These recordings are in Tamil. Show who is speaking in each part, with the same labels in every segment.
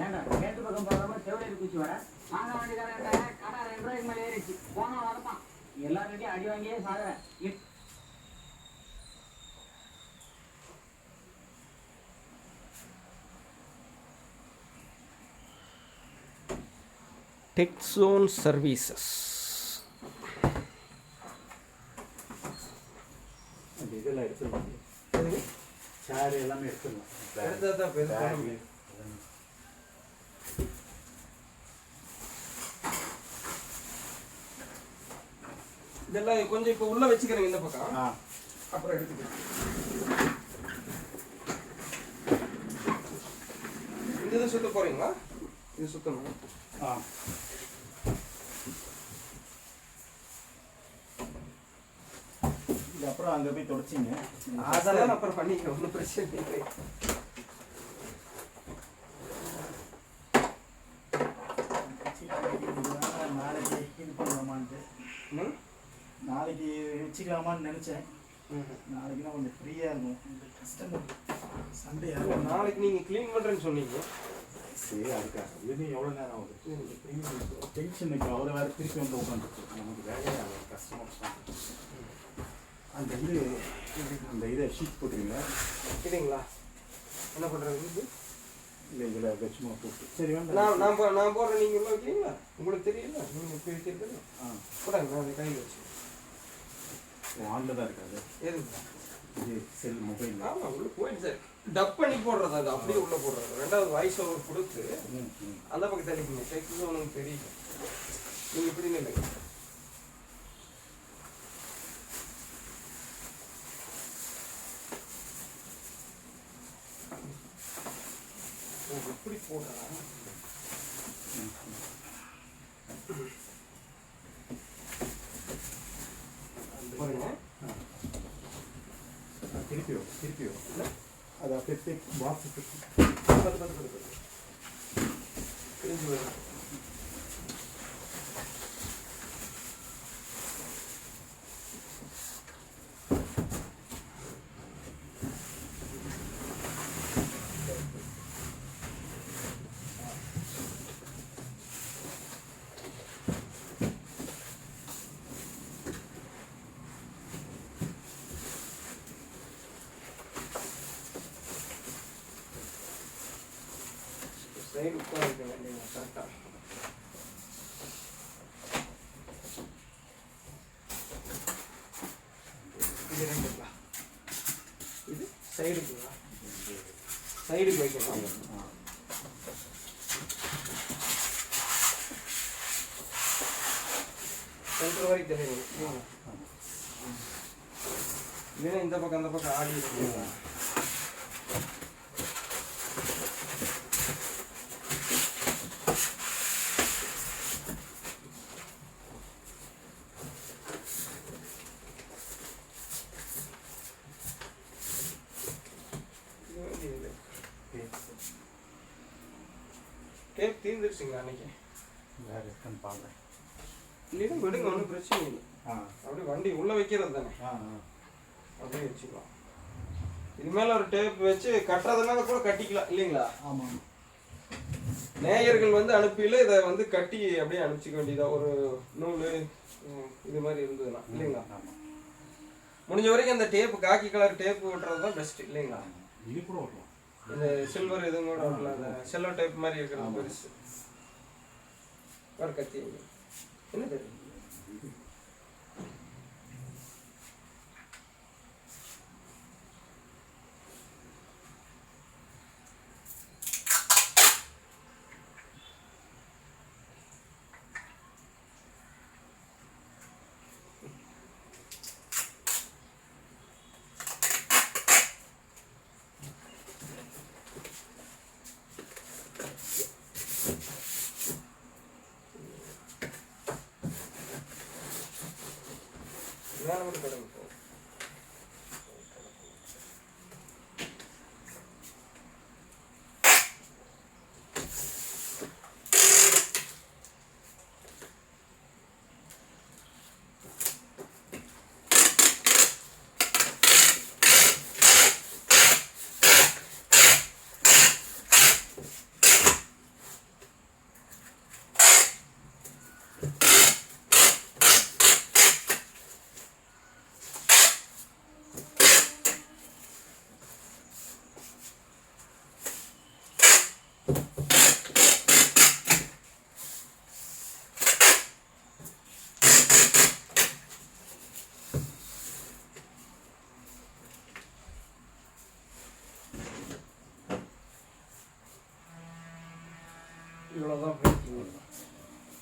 Speaker 1: ஏன்டா மேட்டு பக்கம் போகாம செவிலியர் குச்சி வர வாங்க வண்டிக்காரன் கடை ரெண்டு ரூபாய்க்கு மேலே ஏறிச்சு போனா வரப்பான் எல்லாருக்கிட்டையும் அடி வாங்கியே சாகுறேன் இப்-
Speaker 2: டெக்ஸோன் சர்வீசஸ்
Speaker 3: அந்த இதெல்லாம் எடுத்துடலாம் சேர் எல்லாமே எடுத்துடலாம்
Speaker 2: எடுத்தா தான் இதெல்லாம் கொஞ்சம் இப்போ உள்ள வச்சுக்கிறேங்க இந்த பக்கம். அப்புறம் எடுத்துக்கிறேன். இந்த இது சுத்த போறீங்களா? இது சுத்தணும்.
Speaker 3: ஆ. அப்புறம் அங்கே போய் தொடச்சிங்க.
Speaker 2: அதெல்லாம் அப்புறம் பண்ணிக்கிறேன் ஒன்றும் பிரச்சனை இல்லை.
Speaker 3: நாளைக்கு இது நாளைக்கு வச்சுக்கலாமான்னு நினச்சேன். நாளைக்கு தான் கொஞ்சம் ஃப்ரீயாக இருக்கும் கஸ்டமர் சண்டே
Speaker 2: நாளைக்கு நீங்க க்ளீன் பண்றேன்னு சொன்னீங்க.
Speaker 3: சரி அதுக்காக இது எவ்வளோ நேரம் ஆகுது? டென்ஷன் இப்போ அவரை வேறு திருப்பி வந்து உட்காந்துருக்கு நமக்கு வேலையே ஆகும் கஸ்டமர் அந்த இது அந்த இதை ஷீட் போட்டுருங்க
Speaker 2: இதுங்களா என்ன பண்றது இது?
Speaker 3: இல்லை இதில் வச்சுமா போட்டு. சரி வேண்டாம்.
Speaker 2: நான் நான் போ- நான் போடுறேன். நீங்க உள்ள வைக்கிறீங்களா? உங்களுக்கு தெரியல நீங்க இப்படி வைக்கிறது
Speaker 3: ஆ.
Speaker 2: போடாங்க நான் அதை கையில் வச்சு
Speaker 3: ஆனில் தான் இருக்காது. இது செல் மொபைல்.
Speaker 2: ஆமா உள்ள போயிட்டு சார் டப் பண்ணி போடுறது அது அப்படியே உள்ள போடுறது. ரெண்டாவது வாய்ஸ் ஓவர் கொடுத்து அந்த பக்கம் தள்ளிக்கங்க டெக்ஸ்ட் உனக்கு தெரியல நீங்க இப்படி நில்லுங்க. இப்படி போடுறா பாருங்க.
Speaker 3: திருப்பி வரும் திருப்பி வரும் அது அப்படியே பாக்ஸ்
Speaker 2: பத்து பத்து பத்து பத்து பிரிஞ்சு வரும் சைடு உட்காந்துக்க வேண்டிய கரெக்டாக இது ரெண்டுங்களா இது சைடுக்குங்களா சைடுக்கு வைக்கணும் சென்டர் வரைக்கும் தெரியும் இல்லைன்னா இந்த பக்கம் அந்த பக்கம் ஆடி இருக்குங்களா டேப் தீர்ந்துருச்சுங்களா அன்னைக்கு.
Speaker 3: வேறு இருக்கான்னு பார்க்குறேன்
Speaker 2: இல்லைன்னா விடுங்க ஒன்றும் பிரச்சனை இல்லை.
Speaker 3: ஆ.
Speaker 2: அப்படியே வண்டி உள்ள வைக்கிறது தானே.
Speaker 3: ஆ ஆ.
Speaker 2: அப்படியே வச்சுக்கலாம். இது மேல ஒரு டேப் வச்சு கட்டுறதுனால கூட கட்டிக்கலாம் இல்லைங்களா?
Speaker 3: ஆமாம்
Speaker 2: நேயர்கள் வந்து அனுப்பியில இதை வந்து கட்டி அப்படியே அனுப்பிச்சிக்க வேண்டியதா ஒரு நூல் ம், இது மாதிரி இருந்ததுன்னா இல்லைங்களா?
Speaker 3: ஆமாம்
Speaker 2: முடிஞ்ச வரைக்கும் அந்த டேப் காக்கி கலர் டேப் ஓட்டுறது தான் பெஸ்ட் இல்லைங்களா?
Speaker 3: இது கூட ஓட்டலாம்.
Speaker 2: இந்த சில்வர் இதுவும் கூட அந்த செல்லோ டைப் மாதிரி இருக்கிறது பெருசு ஒரு கத்தி என்ன தெரியும் Nada, no, no.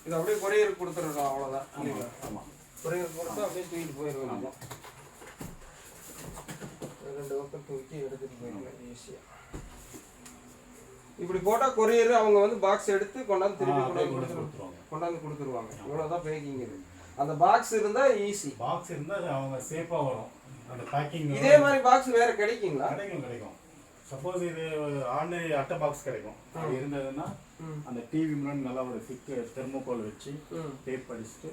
Speaker 2: இது அப்படியே கொரியர் கொடுத்துருக்கோம் அவ்வளோதான்
Speaker 3: ஆமாம்
Speaker 2: கொரியர் கொடுத்து அப்படியே தூக்கிட்டு போயிடுவோம். ரெண்டு பக்கம் தூக்கி எடுத்துட்டு போயிடலாம் ஈஸியாக இப்படி போட்டால் கொரியர் அவங்க வந்து பாக்ஸ் எடுத்து கொண்டாந்து திருப்பி கொண்டாந்து கொடுத்துருவாங்க. கொண்டாந்து கொடுத்துருவாங்க. இவ்வளோதான் பேக்கிங் இது. அந்த பாக்ஸ் இருந்தால் ஈஸி
Speaker 3: பாக்ஸ் இருந்தால் அவங்க சேஃபாக வரும். அந்த பேக்கிங்
Speaker 2: இதே மாதிரி பாக்ஸ் வேற கிடைக்குங்களா?
Speaker 3: கிடைக்கும் கிடைக்கும். சப்போஸ் இது ஆர்டினரி அட்டை பாக்ஸ் கிடைக்கும். அது இருந்ததுன்னா. அந்த டிவி முன்னாடி நல்லா ஒரு சிக்கு தெர்மோகோல் வச்சு டேப் அடிச்சுட்டு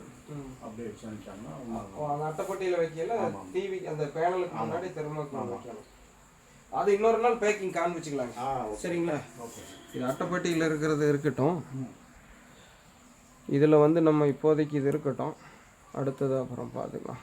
Speaker 3: அப்படியே வச்சு அனுப்பிச்சாங்கன்னா
Speaker 2: அந்த அட்டைப்பட்டியில் வைக்கல. டிவி அந்த பேனலுக்கு. முன்னாடி தெர்மாக்கோல்
Speaker 3: ஆமா.
Speaker 2: வைக்கணும். அது இன்னொரு நாள் பேக்கிங் காண்பிச்சுக்கலாங்க. சரிங்களா?
Speaker 3: ஓகே
Speaker 2: இது அட்டைப்பட்டியில் இருக்கிறது இருக்கட்டும். இதில் வந்து நம்ம இப்போதைக்கு இது இருக்கட்டும். அடுத்தது அப்புறம் பார்த்துக்கலாம்.